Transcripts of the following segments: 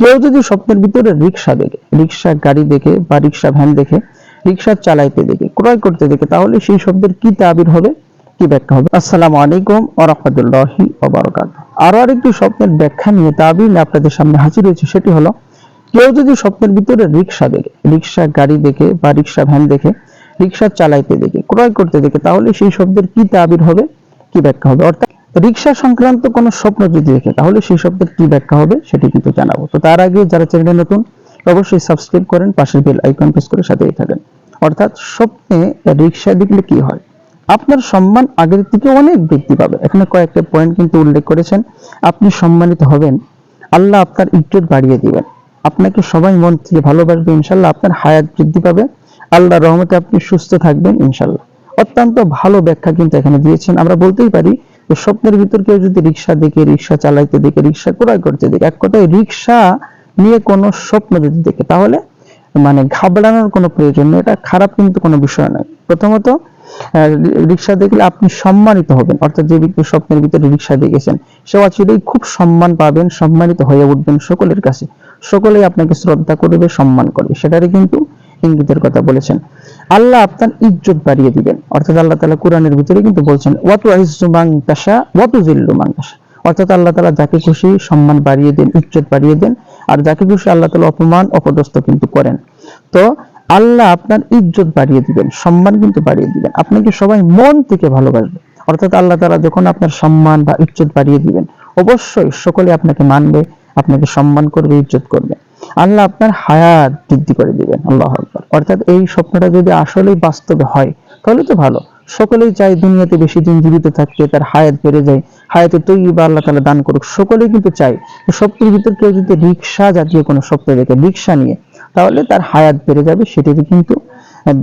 কেউ যদি স্বপ্নের ভিতরে রিক্সা দেখে, রিক্সা গাড়ি দেখে বা রিক্সা ভ্যান দেখে, রিক্সা চালাইতে দেখে, ক্রয় করতে দেখে, তাহলে সেই শব্দের কি তাবির হবে, কি ব্যাখ্যা হবে? আসসালামু আলাইকুম ওয়া রাহমাতুল্লাহি ওয়া বারাকাতুহু। আরও আরেকটি স্বপ্নের ব্যাখ্যা নিয়ে তাবির আপনাদের সামনে হাজির হয়েছে, সেটি হলো, কেউ যদি স্বপ্নের ভিতরে রিক্সা দেখে, রিক্সা গাড়ি দেখে বা রিক্সা ভ্যান দেখে, রিক্সা চালাইতে দেখে, ক্রয় করতে দেখে, তাহলে সেই শব্দের কি তাবির হবে, কি ব্যাখ্যা হবে? অর্থাৎ রিক্সা সংক্রান্ত কোনো স্বপ্ন যদি দেখে, তাহলে সেই শব্দের কি ব্যাখ্যা হবে সেটি কিন্তু জানাব। তো তার আগে যারা চ্যানেলে নতুন, অবশ্যই সাবস্ক্রাইব করেন, পাশের বেল আইকন প্রেস করে সাথেই থাকেন। অর্থাৎ স্বপ্নে রিক্সা দেখলে কি হয়? আপনার সম্মান আগের থেকে অনেক বৃদ্ধি পাবে। এখানে কয়েকটা পয়েন্ট কিন্তু উল্লেখ করেছেন। আপনি সম্মানিত হবেন। আল্লাহ আপনার ইজ্জত বাড়িয়ে দিবেন। আপনাকে সবাই মন থেকে ভালোবাসবে ইনশাল্লাহ আপনার হায়াত বৃদ্ধি পাবে। আল্লাহ রহমতে আপনি সুস্থ থাকবেন ইনশাল্লাহ অত্যন্ত ভালো ব্যাখ্যা কিন্তু এখানে দিয়েছেন। আমরা বলতেই পারি যে স্বপ্নের ভিতর কেউ যদি রিক্সা দেখে, রিক্সা চালাইতে দেখে, রিক্সা ক্রয় করতে দেখে, এক কথায় রিক্সা নিয়ে কোনো স্বপ্ন যদি দেখে, তাহলে মানে ঘাবড়ানোর কোনো প্রয়োজন নেই। এটা খারাপ কিন্তু কোনো বিষয় নয়। প্রথমত রিক্সা দেখলে আপনি সম্মানিত হবেন। অর্থাৎ যে ব্যক্তি স্বপ্নের ভিতরে রিক্সা দেখেছেন সে অচিরেই খুব সম্মান পাবেন, সম্মানিত হয়ে উঠবেন সকলের কাছে। সকলেই আপনাকে শ্রদ্ধা করবে, সম্মান করবে। সেটারই কিন্তু ইঙ্গিতের কথা বলেছেন। আল্লাহ আপনার ইজ্জত বাড়িয়ে দিবেন। অর্থাৎ আল্লাহ তাআলা কোরআনের ভিতরে কিন্তু বলছেন, ওয়াতু আইজ্জু মান তাশা, ওয়াতু জিল্লু তাশা। অর্থাৎ আল্লাহ তাআলা যাকে খুশি সম্মান বাড়িয়ে দেন, ইজ্জত বাড়িয়ে দেন, আর যাকে খুশি আল্লাহ তাআলা অপমান, অপদস্থ কিন্তু করেন। তো আল্লাহ আপনার ইজ্জত বাড়িয়ে দিবেন, সম্মান কিন্তু বাড়িয়ে দিবেন। আপনাকে সবাই মন থেকে ভালোবাসবে। অর্থাৎ আল্লাহ তালা যখন আপনার সম্মান বা ইজ্জত বাড়িয়ে দিবেন, অবশ্যই সকলে আপনাকে মানবে, আপনাকে সম্মান করবে, ইজ্জত করবে। আল্লাহ আপনার হায়াত বৃদ্ধি করে দিবেন, আল্লাহ আকবার। অর্থাৎ এই স্বপ্নটা যদি আসলেই বাস্তবে হয়, তাহলে তো ভালো। সকলেই চায় দুনিয়াতে বেশি দিন জীবিত থাকতে, তার হায়াত বেড়ে যায়, হায়াতে তৈরি বা আল্লাহ তাআলা দান করুক। সকলেই কিন্তু তো স্বপ্নের ভিতর কেউ যদি রিক্সা জাতীয় কোনো স্বপ্ন দেখে রিক্সা নিয়ে, তাহলে তার হায়াত বেড়ে যাবে, সেটিরই কিন্তু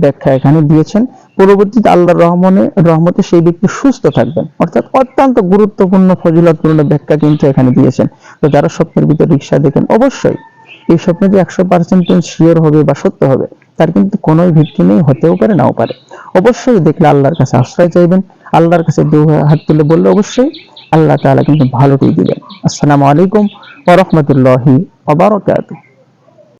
ব্যাখ্যা এখানে দিয়েছেন। পরবর্তীতে আল্লাহর রহমনে, রহমতে সেই ব্যক্তি সুস্থ থাকবেন। অর্থাৎ অত্যন্ত গুরুত্বপূর্ণ, ফজিলতপূর্ণ ব্যাখ্যা কিন্তু এখানে দিয়েছেন। তো যারা স্বপ্নের ভিতর রিক্সা দেখেন, অবশ্যই এই স্বপ্ন যে একশো পার্সেন্ট শিওর হবে বা সত্য হবে, তার কিন্তু কোনোই ভিত্তি নেই, হতেও পারে, নাও পারে। অবশ্যই দেখলে আল্লাহর কাছে আশ্রয় চাইবেন, আল্লাহর কাছে দু হাত তুলে বললে অবশ্যই আল্লাহ তাআলা কিন্তু ভালোটাই দিবেন। আসসালামু আলাইকুম ওয়া রাহমাতুল্লাহি